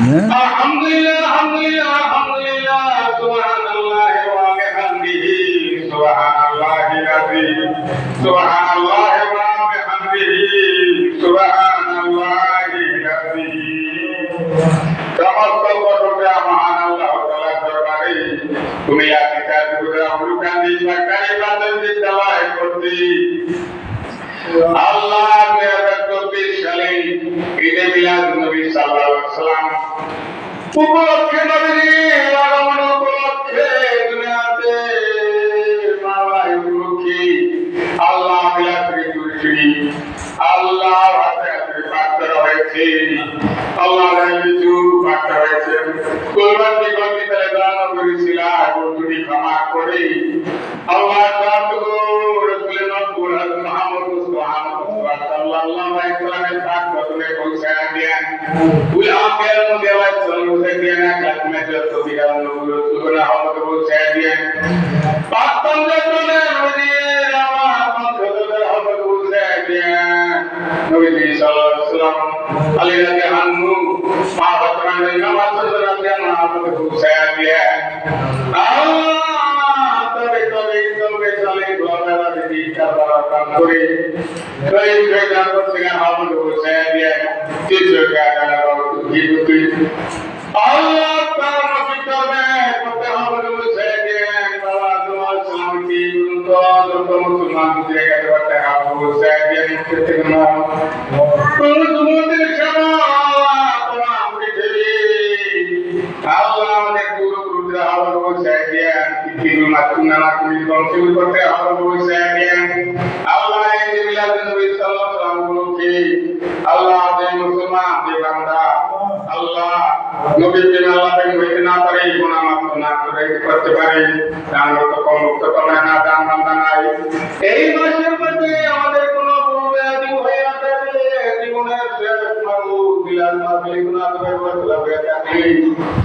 হ্যাঁ? আলহামদুলিল্লাহ আলহামদুলিল্লাহ আলহামদুলিল্লাহ, সুবহানাল্লাহ ওয়া বিহামদিহি, সুবহানাল্লাহি আযীম সুবহানাল্লাহ ওয়া বিহামদিহি, সুবহানাল্লাহি আযীম সমস্ত কথা মহান আল্লাহ তাআলা দরবারে তুমি আকিকাত গুরা মুলকানি সরকারি প্রাথমিক দাওয়ায় করতে। আল্লাহ 2024 সালে ঈদে মিলাদ নবী সাল্লাল্লাহু আলাইহি ওয়াসাল্লাম উপলক্ষে নবীর আগমন উপলক্ষে দুনিয়াতে মাওলাই উপলক্ষে আল্লাহ মিলাদ করেছি আল্লাহ হাতে হাতে পাক করা হয়েছে। আল্লাহ পাক করা হয়েছে। কোরবান গতি তালে দান করেছিল এখন তুমি ক্ষমা করে। আল্লাহ তাআলা রসুলের নবুল মুহাম্মদ সাল্লাল্লাহু আলাইহি ওয়াসাল্লামের পাক কদমে পৌঁছায় দেন। উলামাদের মধ্যে তবে তবে তবে চলে গোলামেরা দিদি কারবার কাম করে কই কই জান করতে হামদ পৌঁছায় দেন কিছু কাটা জীবতি আল্লাহ তাআলা নবী করবে করতে হামদ পৌঁছায় বাবা তোমার শান্তি তো তো মুসলমান বুঝে গেছে তোমাদের ক্ষমা তোমার পৃথিবী আল্লাহ আমাদের গুরুদের হামদ পৌঁছায় দেন কিছু মাতুনা মাতুনি কমসিল করতে নাই এই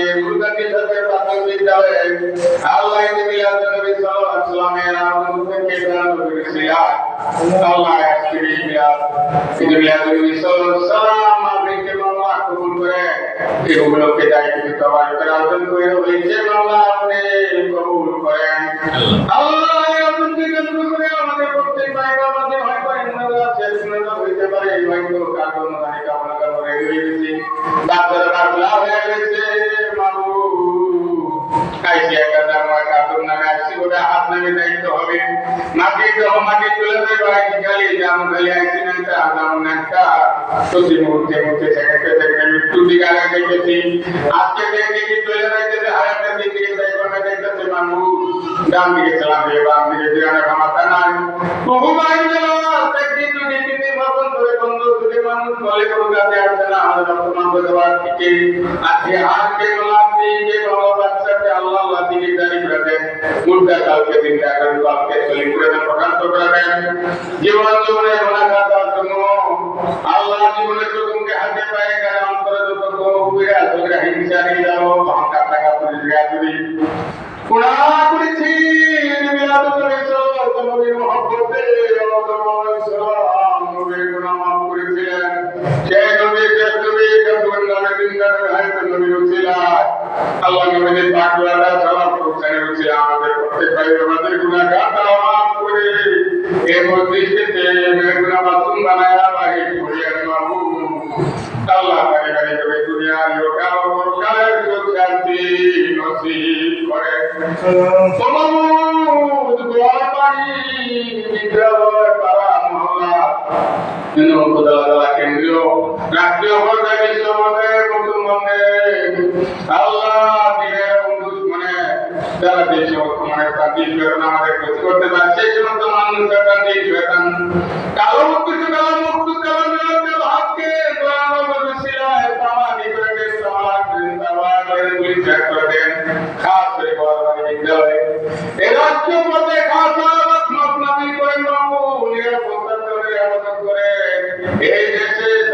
আজকে গুরুদাকে সাথে প্রাথমিক বিদ্যালয়ে আল্লাহ নবী নবী সাল্লাল্লাহু আলাইহি ওয়াসাল্লামের আমলকে দান করেছিলেন আল্লাহ আজকে মিলাদ নবী নবী সাল্লাল্লাহু আলাইহি ওয়াসাল্লাম আপনাকে মাওলা কবুল করে এই উপলক্ষে দায়িত্ব তবাই করে আবেদন করে হয়েছে মাওলা আপনি কবুল করেন আল্লাহ আপনাকে আসছি ওটা দায়িত্ব হবে। মাটি তো মাটি তুলে দেবে ভাই খালি জাম খালি আসছি না তা জাম না তা প্রতি মুহূর্তে মুহূর্তে সেকেন্ডে সেকেন্ডে মৃত্যু দিকে আগে দেখেছি। আজকে দেখে কি চলে যাইতেছে আরেকটা দিক দিকে যাই করে দেখতেছে মানুষ ডান দিকে চালাবে বাম দিকে দিকে ক্ষমতা নাই। বহু ভাই একদিন যদি তিনদিন মতন ধরে বন্ধ যদি মানুষ বলে কোনো কাজে আসছে না, আমাদের বর্তমান দেওয়ার থেকে আজকে আজকে গোলাপি যে বাবা বাচ্চাকে আল্লাহ আল্লাহ দিকে জারি করে দেন মুদ্রা কালকে দিনটা করেন কালকে চলি করে দেন প্রকান্ত জীবন জীবনে গুণাগাতার জন্য, আল্লাহ জীবনে তোমাকে হাতে পায়ে গেলে অন্তরে যত গভীরে আসলে হিংসা নিয়ে যাব অহংকার টাকা পুলিশ গাছুরি গুণা করেছি মিলাদ করেছ সেই নবী যে নবী নামে দিন নামে হয় নবী আল্লাহ নবীর পাকওয়ালা সালাম করছেন রসিলা আমাদের প্রত্যেক ভাই আমাদের গুণা গাতা মাফ করে এই মসজিদে মেরে গুণা মাসুম বানায়া বাহি করিয়া বাবু আল্লাহ তাআলা করে দুনিয়া লোকা ও সুখ শান্তি নসিব করে। গোয়ালবাড়ি বিদ্যালয় পাড়া মহল্লা তাআলা কেন্দ্রীয় রাষ্ট্রীয় পর্যায়ে বিশ্বমন্দির মুসলমানদের আল্লাহ দিনের দুশ্মনে যারা দেশে বর্তমানে তান্ত্রিক মুক্তি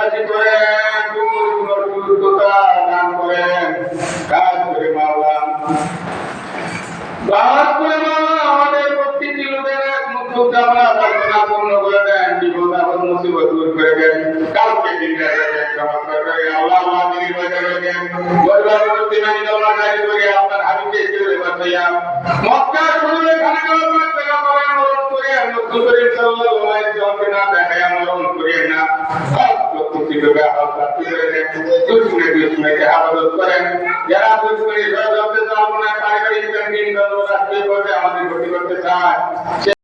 জান্নাত করেন গুরুত্বতা দান করেন কাজ করে মাওলা বাহাত করে মাওলা আমাদের প্রত্যেকটি লোকের এক মুক্ত কামনা প্রার্থনা পূর্ণ করে দেন বিপদ আপদ মুসিবত দূর করে দেন কালকে দিন রাতে চমৎকার করে আল্লাহ দিনের বাজার দেন পরিবার প্রতি মানি দোলা জারি করে আপনার হাবিবকে জুড়ে বাঁচাইয়া মক্কা শুরুরে খানা খাওয়া পাঁচ টাকা পরে মরণ করে নতুন করে সাল্লাল্লাহু আলাইহি ওয়াসাল্লামকে না দেখায় মরণ করিয়েন না প্রত্যেকটি আহত প্রাপ্তি করে দেন দুশ্মনে দুশ্মনেকে হেফাজত করেন যারা দুশ্মনী সহযোগিতা আপনার পারিবারিক ব্যাংকিং রাষ্ট্রীয় পর্যায়ে আমাদের ক্ষতি করতে চায়